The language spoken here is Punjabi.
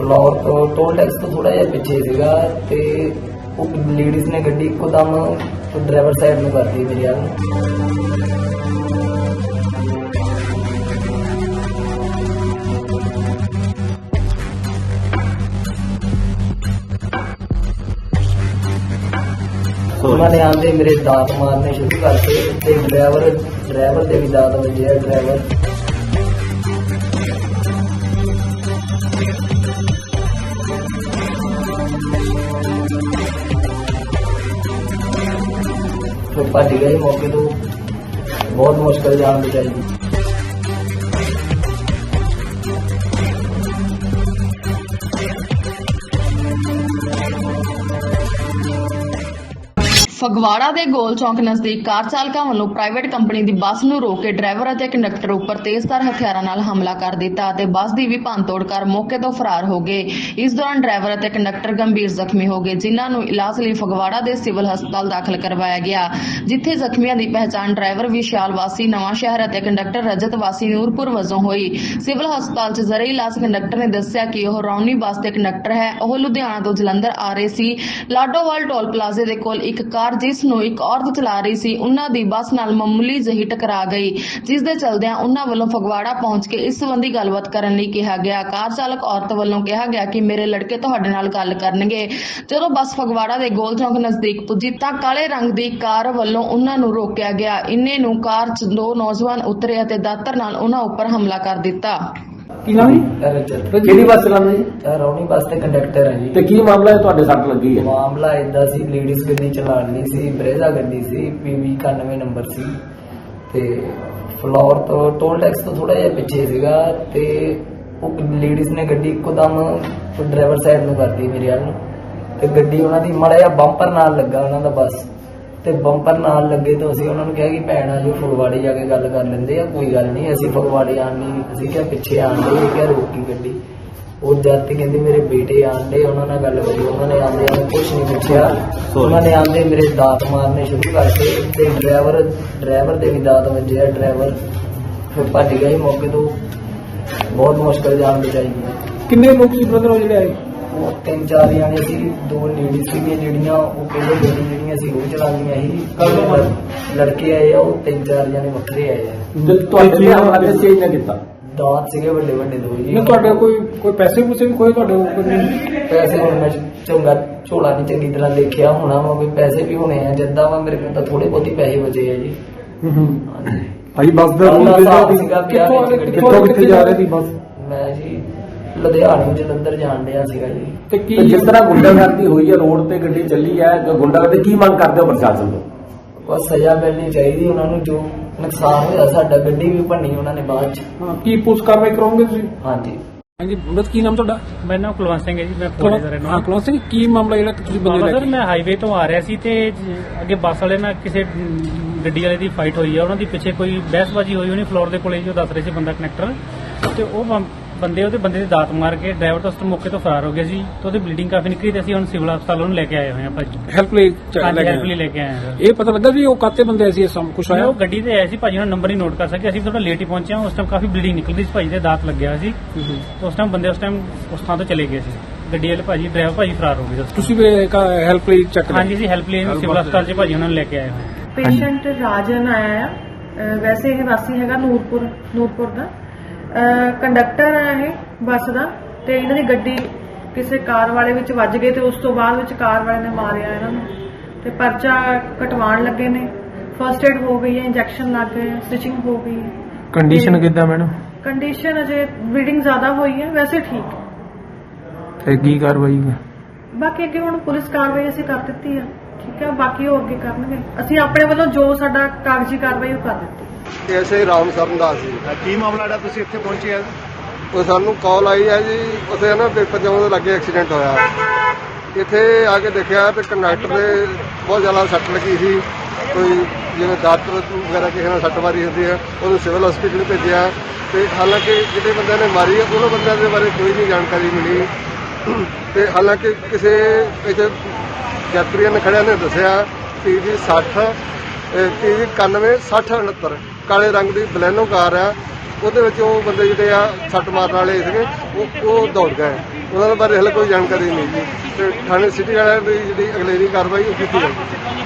ਫਲੋਰ ਤੋਂ ਟੋਲ ਟੈਕਸ ਤੋਂ ਥੋੜਾ ਜਿਹਾ ਪਿੱਛੇ ਸੀਗਾ ਤੇ ਉਹ ਲੇਡੀਜ਼ ਨੇ ਗੱਡੀ ਇੱਕੋ ਦਮ ਡਰਾਈਵਰ ਸਾਈਡ ਨੂੰ ਕਰਤੀ ਮੇਰੇ ਵੱਲ ਨੂੰ ਉਹਨਾਂ ਨੇ ਆਂਦੇ ਮੇਰੇ ਦਾਤ ਮਾਰਨੇ ਸ਼ੁਰੂ ਕਰਤੇ ਤੇ ਡਰਾਈਵਰ ਡਰਾਈਵਰ ਦੇ ਵੀ ਦਾਤ ਵੱਜਿਆ ਡਰਾਈਵਰ ਫਿਰ ਭੱਜ ਗਏ ਮੌਕੇ ਤੋਂ। ਬਹੁਤ ਮੁਸ਼ਕਲ ਜਾਨ ਬਚਾਈ ਫਗਵਾੜਾ ਦੇ ਗੋਲ ਚੌਂਕ ਨਜ਼ਦੀਕ ਕਾਰ ਚਾਲਕਾਂ ਵੱਲੋਂ ਪ੍ਰਾਈਵੇਟ ਕੰਪਨੀ ਦੀ ਬੱਸ ਨੂੰ ਰੋਕ ਕੇ ਡਰਾਈਵਰ ਅਤੇ ਕੰਡਕਟਰ ਉੱਪਰ ਤੇਜ਼ਧਾਰ ਹਥਿਆਰਾਂ ਨਾਲ ਹਮਲਾ ਕਰ ਦਿੱਤਾ ਅਤੇ ਬੱਸ ਦੀ ਵੀ ਭੰਨਤੋੜ ਕਰ ਮੌਕੇ ਤੋਂ ਫਰਾਰ ਹੋ ਗਏ। ਇਸ ਦੌਰਾਨ ਡਰਾਈਵਰ ਅਤੇ ਕੰਡਕਟਰ ਗੰਭੀਰ ਜ਼ਖਮੀ ਹੋ ਗਏ, ਜਿਨ੍ਹਾਂ ਨੂੰ ਇਲਾਜ ਲਈ ਫਗਵਾੜਾ ਦੇ ਸਿਵਲ ਹਸਪਤਾਲ ਦਾਖਲ ਕਰਵਾਇਆ ਗਿਆ, ਜਿੱਥੇ ਜ਼ਖਮੀਆਂ ਦੀ ਪਹਿਚਾਣ ਡਰਾਈਵਰ ਵਿਸ਼ਾਲ ਵਾਸੀ ਨਵਾਂ ਸ਼ਹਿਰ ਅਤੇ ਕੰਡਕਟਰ ਰਜਤ ਵਾਸੀ ਨੂਰਪੁਰ ਵਜੋਂ ਹੋਈ। ਸਿਵਲ ਹਸਪਤਾਲ 'ਚ ਜ਼ਰੇ ਇਲਾਜ ਕੰਡਕਟਰ ਨੇ ਦੱਸਿਆ ਕਿ ਉਹ ਰੌਣੀ ਬੱਸ ਦੇ ਕੰਡਕਟਰ ਹੈ। ਉਹ ਲੁਧਿਆਣਾ ਤੋਂ ਜਲੰਧਰ ਆ ਰਹੇ ਸੀ। ਲਾਡੋਵਾਲ ਟੋਲ ਪਲਾਜ਼ੇ ਦੇ ਕੋਲ ਇੱਕ ਕਾਰ ਜਿਸ ਨੂੰ ਇੱਕ ਔਰਤ ਚਲਾ ਰਹੀ ਸੀ, ਉਹਨਾਂ ਦੀ ਬੱਸ ਨਾਲ ਮਾਮੂਲੀ ਜਿਹੀ ਟਕਰਾ ਗਈ। ਜਿਸ ਦੇ ਚਲਦਿਆਂ ਉਹਨਾਂ ਵੱਲੋਂ ਫਗਵਾੜਾ ਪਹੁੰਚ ਕੇ ਇਸ ਸੰਬੰਧੀ ਗੱਲਬਾਤ ਕਰਨ ਲਈ ਕਿਹਾ ਗਿਆ। ਕਾਰ ਚਾਲਕ ਔਰਤ ਵੱਲੋਂ ਕਿਹਾ ਗਿਆ ਕਿ ਮੇਰੇ ਲੜਕੇ ਤੁਹਾਡੇ ਨਾਲ ਗੱਲ ਕਰਨਗੇ। ਜਦੋਂ ਬੱਸ ਫਗਵਾੜਾ ਦੇ ਗੋਲ ਚੌਂਕ ਨਜ਼ਦੀਕ ਪੁੱਜੀ ਤਾਂ ਕਾਲੇ ਰੰਗ ਦੀ ਕਾਰ ਵੱਲੋਂ ਉਹਨਾਂ ਨੂੰ ਰੋਕਿਆ ਗਿਆ। ਇੰਨੇ ਨੂੰ ਕਾਰ 'ਚ ਦੋ ਨੌਜਵਾਨ ਉਤਰੇ ਅਤੇ ਦਾਤਰ ਨਾਲ ਉਹਨਾਂ ਉੱਪਰ ਹਮਲਾ ਕਰ ਦਿੱਤਾ। ਕੀ ਨਾਮ ਜੀ? ਰਜਤ ਕਿਹੜੀ ਬੱਸ ਚਲਾਉਂਦੇ ਜੀ? ਰੌਣੀ ਬੱਸ ਦੇ ਕੰਡਕਟਰ ਹੈ ਜੀ। ਤੇ ਕੀ ਮਾਮਲਾ ਹੈ ਤੁਹਾਡੇ ਸੱਟ ਲੱਗੀ ਹੈ? ਮਾਮਲਾ ਇਦਾਂ ਸੀ ਲੇਡੀਜ਼ ਗੱਡੀ ਚਲਾਉਣ ਸੀ ਬਰੇਜ਼ਾ ਗੱਡੀ ਸੀ ਪੀਵੀ 91 ਨੰਬਰ ਸੀ। ਤੇ ਫਲੋਰ ਤੋਂ ਟੋਲ ਟੈਕਸ ਤੋਂ ਥੋੜਾ ਜਿਹਾ ਪਿੱਛੇ ਸੀਗਾ ਤੇ ਉਹ ਲੇਡੀਜ਼ ਨੇ ਗੱਡੀ ਇੱਕੋਦਮ ਡਰਾਈਵਰ ਸਾਈਡ ਨੂੰ ਕਰਤੀ ਮੇਰੇ ਵੱਲ ਨੂੰ। ਤੇ ਗੱਡੀ ਉਹਨਾਂ ਦੀ ਮਾੜਾ ਜਿਹਾ ਬੰਪਰ ਨਾਲ ਲੱਗਾ ਉਹਨਾਂ ਦਾ ਬੱਸ। ਤੇ ਬੰਪਰ ਨਾਲ ਲੱਗੇ ਤਾਂ ਅਸੀਂ ਉਹਨਾਂ ਨੂੰ ਕਿਹਾ ਕਿ ਭੈਣ ਆ ਜੀ ਫਗਵਾੜੇ ਜਾ ਕੇ ਗੱਲ ਕਰ ਲੈਂਦੇ ਆ ਕੋਈ ਗੱਲ ਨਹੀਂ ਅਸੀਂ ਫਗਵਾੜੇ ਆਣ ਨਹੀਂ ਅਸੀਂ ਕਿਹਾ ਪਿੱਛੇ ਆਣ ਦੇ ਕਿਹਾ ਰੋਕੀ ਗੱਡੀ। ਉਹ ਜਦ ਤੇ ਕਹਿੰਦੇ ਮੇਰੇ ਬੇਟੇ ਆਂਦੇ ਉਹਨਾਂ ਨਾਲ ਗੱਲ ਕਰੀ ਉਹਨਾਂ ਨੇ ਆਂਦੇ ਆ ਕੁਝ ਨਹੀਂ ਪੁੱਛਿਆ। ਉਹਨਾਂ ਨੇ ਆਂਦੇ ਮੇਰੇ ਦਾਤ ਮਾਰਨੇ ਸ਼ੁਰੂ ਕਰਤੇ ਤੇ ਡਰਾਈਵਰ ਡਰਾਈਵਰ ਦੇ ਵੀ ਦਾਤ ਵੱਜੇ ਆ ਡਰਾਈਵਰ ਫਿਰ ਭੱਜ ਗਏ ਮੌਕੇ ਤੋਂ। ਬਹੁਤ ਮੁਸ਼ਕਲ ਜਾਨ ਬਚਾਈ ਕਿੰਨੇ ਲੋਕ ਸੀ ਬ੍ਰਦਰ ਜਿਹੜੇ ਆਏ? ਉਹ ਤਿੰਨ ਚਾਰ ਜਾਣੇ ਸੀ ਦੋ ਲੇਡੀ ਸੀਗੀਆਂ ਜਿਹੜੀਆਂ ਉਹ ਪਹਿਲੇ ਲੇਡੀ ਜਿਹੜੀਆਂ ਸੀ ਉਹ ਚਲਾਉਂਦੀਆਂ ਸੀ। ਕੱਲ ਲੜਕੇ ਆਏ ਆ ਉਹ ਤਿੰਨ ਚਾਰ ਜਾਣੇ ਵੱਖਰੇ ਆਏ ਆ। ਜਦ ਤੁਹਾਡੇ ਤੇ ਹਮਲਾ ਕਿਸ ਚੀਜ਼ ਨੇ ਕੀਤਾ? ਦਾਤ ਸੀਗੇ ਵੱਡੇ ਵੱਡੇ ਦੋ ਜੀ। ਨਹੀਂ ਤੁਹਾਡੇ ਕੋਈ ਕੋਈ ਪੈਸੇ ਪੂਸੇ ਵੀ ਕੋਈ ਤੁਹਾਡੇ ਕੋਲ ਨਹੀਂ ਪੈਸੇ ਹੁਣ ਮੈਂ ਚੰਗਾ ਝੋਲਾ ਨਹੀਂ ਚੰਗੀ ਤਰ੍ਹਾਂ ਦੇਖਿਆ ਹੋਣਾ ਵਾ ਕੋਈ ਪੈਸੇ ਵੀ ਹੋਣੇ ਆ ਜਿੱਦਾਂ ਵਾ ਮੇਰੇ ਕੋਲ ਤਾਂ ਥੋੜੇ ਬਹੁਤੀ ਪੈਸੇ ਬਚੇ ਆ ਜੀ। ਭਾਈ ਬੱਸ ਦਾ ਰੂਟ ਕਿੱਥੋਂ ਕਿੱਥੇ ਜਾ ਰਹੀ ਸੀ ਬੱਸ? ਮੈਂ ਜੀ ਲੁਧਿਆਣੇ ਜਲੰਧਰ ਜਾਣ ਡਿਆ ਸੀਗਾ ਜੀ। ਤੇ ਕੀ ਜਿਸ ਤਰ੍ਹਾਂ ਗੁੰਡਾਗਰਦੀ ਹੋਈ ਹੈ ਰੋਡ ਤੇ ਗੱਡੀ ਚੱਲੀ ਹੈ ਤੇ ਗੁੰਡਾਗਰਦੀ ਕੀ ਮੰਗ ਕਰਦੇ ਹੋ ਪ੍ਰਸ਼ਾਸਨ ਤੋਂ? ਬਸ ਸਜ਼ਾ ਮਿਲਣੀ ਚਾਹੀਦੀ ਉਹਨਾਂ ਨੂੰ ਜੋ ਨੁਕਸਾਨ ਹੋਇਆ ਸਾਡਾ ਗੱਡੀ ਵੀ ਭੰਨੀ ਉਹਨਾਂ ਨੇ ਬਾਅਦ ਚ। ਹਾਂ ਕੀ ਪੁਲਿਸ ਕਾਰਵਾਈ ਕਰੋਗੇ ਤੁਸੀਂ? ਹਾਂਜੀ। ਹਾਂਜੀ ਬਸ ਕੀ ਨਾਮ ਤੁਹਾਡਾ? ਮੇਰਾ ਨਾਮ ਕੁਲਵੰਤ ਸਿੰਘ ਹੈ ਜੀ ਮੈਂ ਫਗਵਾੜੇ ਦਾ ਰਹਿਣ ਹਾਂ ਕਲੋਸ ਸਿੰਘ ਕੀ ਮਾਮਲਾ ਜਿਹੜਾ ਤੁਸੀਂ ਬੰਦੇ ਬਾਬਾ ਲੈ ਸਰ ਮੈਂ ਹਾਈਵੇ ਤੋਂ ਆ ਰਿਹਾ ਸੀ ਤੇ ਜ- ਅੱਗੇ ਬੱਸ ਵਾਲੇ ਨਾਲ ਕਿਸੇ ਗੱਡੀ ਵਾਲੇ ਦੀ ਫਾਈਟ ਹੋਈ ਆ ਉਹਨਾਂ ਦੀ ਪਿੱਛੇ ਕੋਈ ਬਹਿਸਬਾਜ਼ੀ ਹੋਈ ਹੋਣੀ ਫਲੋਰ ਦੇ ਕੋਲੇ ਜੋ ਦੱਸ ਰਹੇ ਸੀ ਬੰਦਾ ਕਨੈਕਟਰ ਤੇ ਉਹ ਬੰ- ਬੰਦੇ ਉਹਦੇ ਬੰਦੇ ਦੇ ਦਾਤ ਮਾਰ ਕੇ ਡਰਾਈਵਰ ਤੋਂ ਉਸ ਮੌਕੇ ਤੋਂ ਫਰਾਰ ਹੋ ਗਿਆ ਸੀ ਤੇ ਉਹਦੀ ਬਲੀਡਿੰਗ ਕਾਫੀ ਨਿਕਲੀ ਤੇ ਅਸੀਂ ਹੁਣ ਸਿਵਲ ਹਸਪਤਾਲ ਉਹਨੂੰ ਲੈ ਕੇ ਆਏ ਹੋਏ ਹਾਂ ਭਾਜੀ। ਹੈਲਪ ਲਈ ਹਾਂਜੀ ਹੈਲਪ ਲਈ ਲੈ ਕੇ ਆਏ ਹਾਂ। ਇਹ ਪਤਾ ਲੱਗਾ ਵੀ ਉਹ ਕਾਤੇ ਬੰਦੇ ਸੀ ਸਭ ਕੁਝ ਸਰ ਆਇਆ? ਉਹ ਗੱਡੀ ਤੇ ਆਏ ਸੀ ਭਾਜੀ ਉਹਨਾਂ ਨੰਬਰ ਨਹੀਂ ਨੋਟ ਕਰ ਸਕੇ ਅਸੀਂ ਥੋੜਾ ਲੇਟ ਹੀ ਪਹੁੰਚੇ ਹਾਂ ਉਸ ਟਾਈਮ ਕਾਫੀ ਬਲੀਡਿੰਗ ਨਿਕਲਦੀ ਸੀ ਭਾਜੀ ਦੇ ਦਾਤ ਲੱਗਿਆ ਸੀ। ਤੇ ਉਸ ਟਾਈਮ ਬੰਦੇ ਉਸ ਟਾਈਮ ਉਸ ਥਾਂ ਤੋਂ ਚਲੇ ਗਏ ਸੀ। ਗੱਡੀ ਵਾਲੇ ਭਾਜੀ ਡਰਾਈਵਰ ਭਾਜੀ ਫਰਾਰ ਹੋ ਗਏ ਸੀ ਤੁਸੀਂ ਵੀ ਹੈਲਪ ਲਈ ਚੈੱਕ ਹਾਂਜੀ ਜੀ ਹੈਲਪ ਲਈ ਸਿਵਲ ਹਸਪਤਾਲ 'ਚ ਭਾਜੀ ਉਹਨਾਂ ਨੂੰ ਲੈ ਕੇ ਆਏ ਹੋਏ ਹਾਂ। ਪੇਸ਼ੈਂਟ ਰਾਜਨ ਆਇਆ ਆ ਅਹ ਵੈਸੇ ਇਹ ਵਾਸੀ ਹੈਗਾ ਨੂਰਪੁਰ ਨੂਰਪੁਰ ਦਾ। ਕੰਡਕਟਰ ਹੈ ਇਹ ਬੱਸ ਦਾ ਤੇ ਇਹਨਾਂ ਦੀ ਗੱਡੀ ਕਿਸੇ ਕਾਰ ਵਾਲੇ ਵਿੱਚ ਵੱਜ ਗਈ ਤੇ ਉਸ ਤੋਂ ਬਾਅਦ ਵਿੱਚ ਕਾਰ ਵਾਲੇ ਨੇ ਮਾਰਿਆ ਇਹਨਾਂ ਨੂੰ ਤੇ ਪਰਚਾ ਕਟਵਾਉਣ ਲੱਗੇ ਨੇ। ਫਰਸਟ ਏਡ ਹੋ ਗਈ ਹੈ ਇੰਜੈਕਸ਼ਨ ਲੱਗ ਗਏ ਸਟਿਚਿੰਗ ਹੋ ਗਈ ਹੈ। ਕੰਡੀਸ਼ਨ ਕਿੱਦਾਂ ਮੈਡਮ? ਕੰਡੀਸ਼ਨ ਅਜੇ ਬਲੀਡਿੰਗ ਜ਼ਿਆਦਾ ਹੋਈ ਹੈ ਵੈਸੇ ਠੀਕ। ਹੈ ਤੇ ਕੀ ਕਾਰਵਾਈ ਹੈ? ਬਾਕੀ ਅੱਗੇ ਹੁਣ ਪੁਲਿਸ ਕਾਰਵਾਈ ਅਸੀਂ ਕਰ ਦਿੱਤੀ ਹੈ ਠੀਕ ਹੈ ਬਾਕੀ ਉਹ ਅੱਗੇ ਕਰਨਗੇ। ਅਸੀਂ ਆਪਣੇ ਵੱਲੋਂ ਜੋ ਸਾਡਾ ਕਾਗਜ਼ੀ ਕਾਰਵਾਈ ਉਹ ਕਰ ਦਿੱਤੀ ਐਸੇ ਰਾਮ ਸਰਨਦਾਸ ਜੀ ਕੀ ਮਾਮਲਾ ਜਿਹੜਾ ਤੁਸੀਂ ਇੱਥੇ ਪਹੁੰਚੇ ਆ? ਉਹ ਸਾਨੂੰ ਕਾਲ ਆਈ ਹੈ ਜੀ ਉੱਥੇ ਨਾ ਪੇਪਰ ਜਾਉਣ ਦੇ ਲੱਗੇ ਐਕਸੀਡੈਂਟ ਹੋਇਆ। ਇੱਥੇ ਆ ਕੇ ਦੇਖਿਆ ਤੇ ਕੰਡਕਟਰ ਦੇ ਬਹੁਤ ਜ਼ਿਆਦਾ ਸੱਟ ਲੱਗੀ ਸੀ। ਕੋਈ ਜਿਵੇਂ ਦਾਤਰ ਵਗੈਰਾ ਕਿਸੇ ਨਾਲ ਸੱਟ ਮਾਰੀ ਹੁੰਦੀ ਹੈ ਉਹਨੂੰ ਸਿਵਲ ਹਸਪੀਟਲ ਭੇਜਿਆ। ਤੇ ਹਾਲਾਂਕਿ ਜਿਹੜੇ ਬੰਦਿਆਂ ਨੇ ਮਾਰੀ ਹੈ ਉਹਨਾਂ ਬੰਦਿਆਂ ਦੇ ਬਾਰੇ ਕੋਈ ਨਹੀਂ ਜਾਣਕਾਰੀ ਮਿਲੀ ਤੇ ਹਾਲਾਂਕਿ ਕਿਸੇ ਇੱਥੇ ਯਾਤਰੀਆਂ ਨੇ ਖੜਿਆ ਨੇ ਦੱਸਿਆ ਕਿ ਜੀ 60 ਤੀਹ 91 60 69 ਕਾਲੇ ਰੰਗ ਦੀ ਬਲੈਨੋ ਕਾਰ ਆ, ਉਹਦੇ ਵਿੱਚ ਉਹ ਬੰਦੇ ਜਿਹੜੇ ਆ ਸੱਟ ਮਾਰਨ ਵਾਲੇ ਸੀਗੇ, ਉਹ ਉਹ ਦੌੜ ਗਏ। ਉਹਨਾਂ ਦੇ ਬਾਰੇ ਹਲੇ ਕੋਈ ਜਾਣਕਾਰੀ ਨਹੀਂ ਜੀ। ਤੇ ਥਾਣੇ ਸਿਟੀ ਵਾਲਿਆਂ ਦੀ ਜਿਹੜੀ ਅਗਲੇਰੀ ਕਾਰਵਾਈ ਉਹ ਕੀਤੀ ਜਾਊਗੀ।